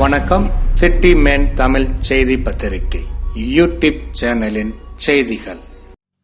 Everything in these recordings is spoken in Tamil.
வணக்கம். சிட்டி மேன் தமிழ் செய்தி பத்திரிகை. யூடியூப் சேனலின் செய்திகள்.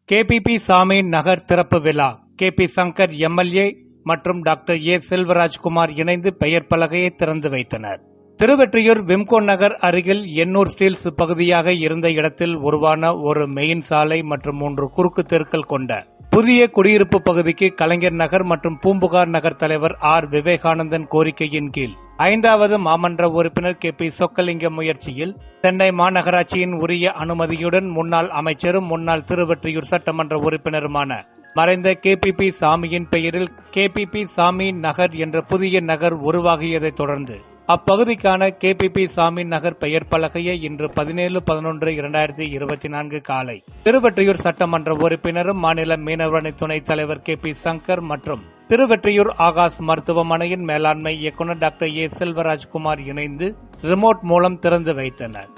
கேபிபி சாமி நகர் திறப்பு விழா. கே பி சங்கர் எம்எல்ஏ மற்றும் டாக்டர் ஏ செல்வராஜ்குமார் இணைந்து பெயர் பலகையை திறந்து வைத்தனர். திருவெற்றியூர் விம்கோ நகர் அருகில் எண்ணூர் ஸ்டீல்ஸ் பகுதியாக இருந்த இடத்தில் உருவான ஒரு மெயின் சாலை மற்றும் மூன்று குறுக்கு தெருக்கள் கொண்ட புதிய குடியிருப்பு பகுதிக்கு கலைஞர் நகர் மற்றும் பூம்புகார் நகர் தலைவர் ஆர் விவேகானந்தன் கோரிக்கையின் கீழ் ஐந்தாவது மாமன்ற உறுப்பினர் கே பி சொக்கலிங்கம் முயற்சியில் சென்னை மாநகராட்சியின் உரிய அனுமதியுடன் முன்னாள் அமைச்சரும் முன்னாள் திருவெற்றியூர் சட்டமன்ற உறுப்பினருமான மறைந்த கேபிபி சாமியின் பெயரில் கேபிபி சாமி நகர் என்ற புதிய நகர் உருவாகியதைத் தொடர்ந்து அப்பகுதிக்கான கேபிபி சாமி நகர் பெயர் பலகையை இன்று பதினேழு பதினொன்று இரண்டாயிரத்தி இருபத்தி நான்கு காலை திருவெற்றியூர் சட்டமன்ற உறுப்பினரும் மாநில மீனவரணி துணைத் தலைவர் கே பி சங்கர் மற்றும் திருவெற்றியூர் ஆகாஷ் மருத்துவமனையின் மேலாண்மை இயக்குநர் டாக்டர் ஏ செல்வராஜ்குமார் இணைந்து ரிமோட் மூலம் திறந்து வைத்தனர்.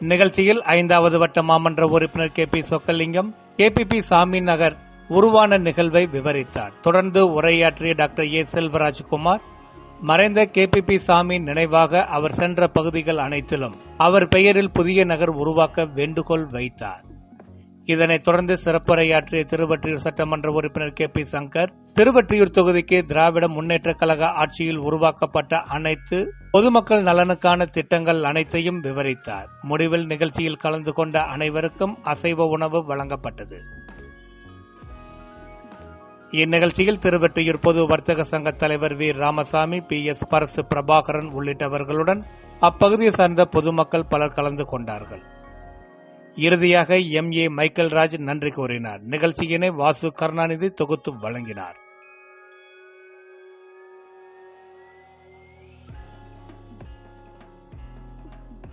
நிகழ்ச்சியில் ஐந்தாவது வட்ட மாமன்ற உறுப்பினர் கே பி சொக்கலிங்கம் கேபிபி சாமி நகர் உருவான நிகழ்வை விவரித்தார். தொடர்ந்து உரையாற்றிய டாக்டர் ஏ செல்வராஜ்குமார் மறைந்த கேபிபி சாமி நினைவாக அவர் சென்ற பகுதிகள் அனைத்திலும் அவர் பெயரில் புதிய நகர் உருவாக்க வேண்டுகோள் வைத்தார். இதனைத் தொடர்ந்து சிறப்புரையாற்றிய திருவற்றியூர் சட்டமன்ற உறுப்பினர் கே பி சங்கர் திருவற்றியூர் தொகுதிக்கு திராவிட முன்னேற்றக் கழக ஆட்சியில் உருவாக்கப்பட்ட அனைத்து பொதுமக்கள் நலனுக்கான திட்டங்கள் அனைத்தையும் விவரித்தார். முடிவில் நிகழ்ச்சியில் கலந்து கொண்ட அனைவருக்கும் அசைவ உணவு வழங்கப்பட்டது. இந்நிகழ்ச்சியில் திருவெற்றியூர் பொது வர்த்தக சங்க தலைவர் V. Ramasamy P. S. Parasu Prabhakaran உள்ளிட்டவர்களுடன் அப்பகுதியை சார்ந்த பொதுமக்கள் பலர் கலந்து கொண்டார்கள். இறுதியாக எம் ஏ மைக்கேல் ராஜ் நன்றி கூறினார். நிகழ்ச்சியினை வாசு கருணாநிதி தொகுத்து வழங்கினார்.